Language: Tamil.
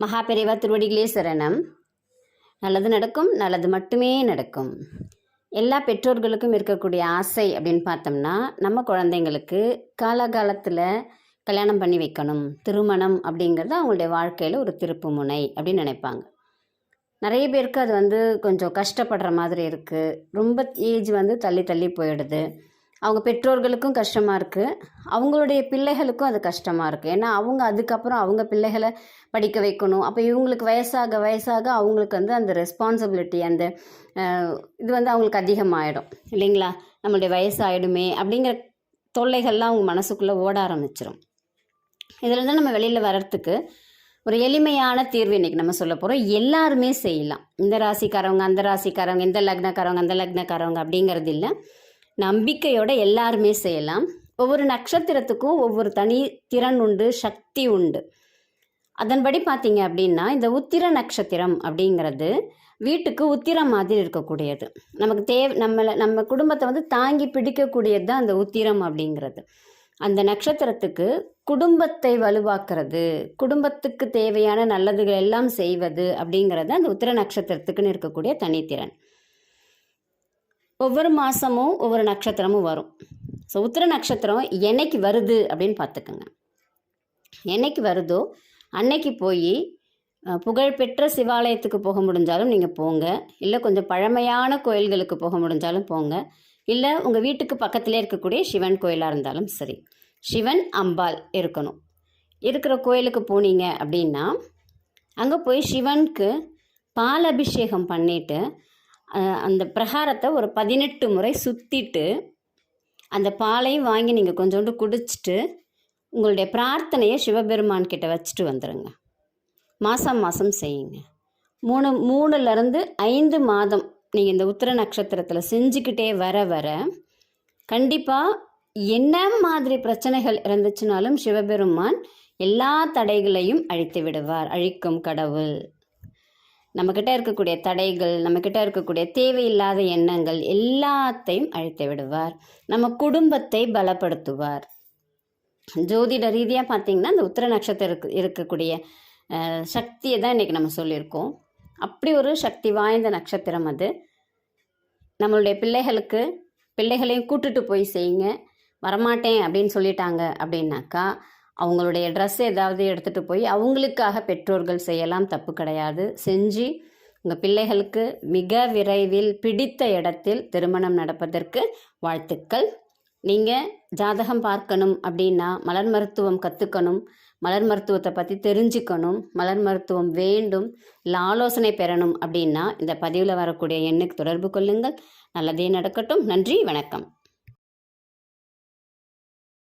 மகாபெரிவா திருவடிகளே சரணம் நல்லது நடக்கும் நல்லது மட்டுமே நடக்கும். எல்லா பெற்றோர்களுக்கும் இருக்கக்கூடிய ஆசை அப்படின்னு பார்த்தோம்னா நம்ம குழந்தைங்களுக்கு காலகாலத்தில் கல்யாணம் பண்ணி வைக்கணும் திருமணம் அப்படிங்கிறது அவங்களுடைய வாழ்க்கையில் ஒரு திருப்பு முனை அப்படின்னு நினைப்பாங்க. நிறைய பேருக்கு அது வந்து கொஞ்சம் கஷ்டப்படுற மாதிரி இருக்குது ரொம்ப ஏஜ் வந்து தள்ளி தள்ளி போயிடுது. அவங்க பெற்றோர்களுக்கும் கஷ்டமாக இருக்குது அவங்களுடைய பிள்ளைகளுக்கும் அது கஷ்டமாக இருக்குது ஏன்னா அவங்க அதுக்கப்புறம் அவங்க பிள்ளைகளை படிக்க வைக்கணும். அப்போ இவங்களுக்கு வயசாக வயசாக அவங்களுக்கு வந்து அந்த ரெஸ்பான்சிபிலிட்டி அந்த இது வந்து அவங்களுக்கு அதிகமாகிடும் இல்லைங்களா? நம்மளுடைய வயசாகிடுமே அப்படிங்கிற தொல்லைகள்லாம் அவங்க மனசுக்குள்ளே ஓட ஆரம்பிச்சிடும் இதில் தான் நம்ம வெளியில் வர்றதுக்கு ஒரு எளிமையான தீர்வு இன்றைக்கி நம்ம சொல்ல போகிறோம் எல்லாருமே செய்யலாம். இந்த ராசிக்காரவங்க அந்த ராசிக்காரவங்க இந்த லக்னக்காரவங்க அந்த லக்னக்காரவங்க அப்படிங்கிறது இல்லை. நம்பிக்கையோட எல்லாருமே செய்யலாம். ஒவ்வொரு நட்சத்திரத்துக்கும் ஒவ்வொரு தனி திறன் உண்டு சக்தி உண்டு. அதன்படி பார்த்தீங்க அப்படின்னா இந்த உத்திர நட்சத்திரம் அப்படிங்கிறது வீட்டுக்கு உத்திரம் மாதிரி இருக்கக்கூடியது. நமக்கு தேவை நம்மளை நம்ம குடும்பத்தை வந்து தாங்கி பிடிக்கக்கூடியது தான் அந்த உத்திரம் அப்படிங்கிறது. அந்த நட்சத்திரத்துக்கு குடும்பத்தை வலுவாக்குறது குடும்பத்துக்கு தேவையான நல்லதுகள் எல்லாம் செய்வது அப்படிங்கிறது அந்த உத்திர நட்சத்திரத்துக்குன்னு இருக்கக்கூடிய தனித்திறன். ஒவ்வொரு மாதமும் ஒவ்வொரு நட்சத்திரமும் வரும். ஸோ உத்திர நட்சத்திரம் என்னைக்கு வருது அப்படின்னு பார்த்துக்கோங்க. என்னைக்கு வருதோ அன்னைக்கு போய் புகழ்பெற்ற சிவாலயத்துக்கு போக முடிஞ்சாலும் நீங்கள் போங்க. இல்லை கொஞ்சம் பழமையான கோயில்களுக்கு போக முடிஞ்சாலும் போங்க. இல்லை உங்கள் வீட்டுக்கு பக்கத்திலே இருக்கக்கூடிய சிவன் கோயிலாக இருந்தாலும் சரி. சிவன் அம்பாள் இருக்கணும். இருக்கிற கோயிலுக்கு போனீங்க அப்படின்னா அங்கே போய் சிவனுக்கு பால் அபிஷேகம் பண்ணிவிட்டு அந்த பிரகாரத்தை ஒரு பதினெட்டு முறை சுற்றிட்டு அந்த பாலையும் வாங்கி நீங்கள் கொஞ்சோண்டு குடிச்சிட்டு உங்களுடைய பிரார்த்தனையை சிவபெருமான் கிட்ட வச்சுட்டு வந்துடுங்க மாதம் மாதம் செய்யுங்க. மூணு மூணுலேருந்து ஐந்து மாதம் நீங்கள் இந்த உத்திர நட்சத்திரத்தில் செஞ்சுக்கிட்டே வர வர கண்டிப்பாக என்ன மாதிரி பிரச்சனைகள் இருந்துச்சுனாலும் சிவபெருமான் எல்லா தடைகளையும் அழித்து விடுவார். அழிக்கும் கடவுள். நம்மக்கிட்ட இருக்கக்கூடிய தடைகள் நம்மக்கிட்ட இருக்கக்கூடிய தேவையில்லாத எண்ணங்கள் எல்லாத்தையும் அழித்து விடுவார். நம்ம குடும்பத்தை பலப்படுத்துவார். ஜோதிட ரீதியாக பார்த்தீங்கன்னா இந்த உத்திர நட்சத்திரம் இருக்கக்கூடிய சக்தியை தான் இன்றைக்கி நம்ம சொல்லியிருக்கோம். அப்படி ஒரு சக்தி வாய்ந்த நட்சத்திரம் அது. நம்மளுடைய பிள்ளைகளுக்கு பிள்ளைகளையும் கூட்டுட்டு போய் செய்யுங்க. வரமாட்டேன் அப்படின்னு சொல்லிட்டாங்க அப்படின்னாக்கா அவங்களுடைய ட்ரெஸ் ஏதாவது எடுத்துகிட்டு போய் அவங்களுக்காக பெற்றோர்கள் செய்யலாம் தப்பு கிடையாது. செஞ்சு உங்கள் பிள்ளைகளுக்கு மிக விரைவில் பிடித்த இடத்தில் திருமணம் நடப்பதற்கு வாழ்த்துக்கள். நீங்கள் ஜாதகம் பார்க்கணும் அப்படின்னா மலர் மருத்துவம் கற்றுக்கணும் மலர் மருத்துவத்தை பற்றி தெரிஞ்சுக்கணும். மலர் மருத்துவம் வேண்டும். இல்லை ஆலோசனை பெறணும் அப்படின்னா இந்த பதிவில் வரக்கூடிய எண்ணுக்கு தொடர்பு கொள்ளுங்கள். நல்லதே நடக்கட்டும். நன்றி வணக்கம்.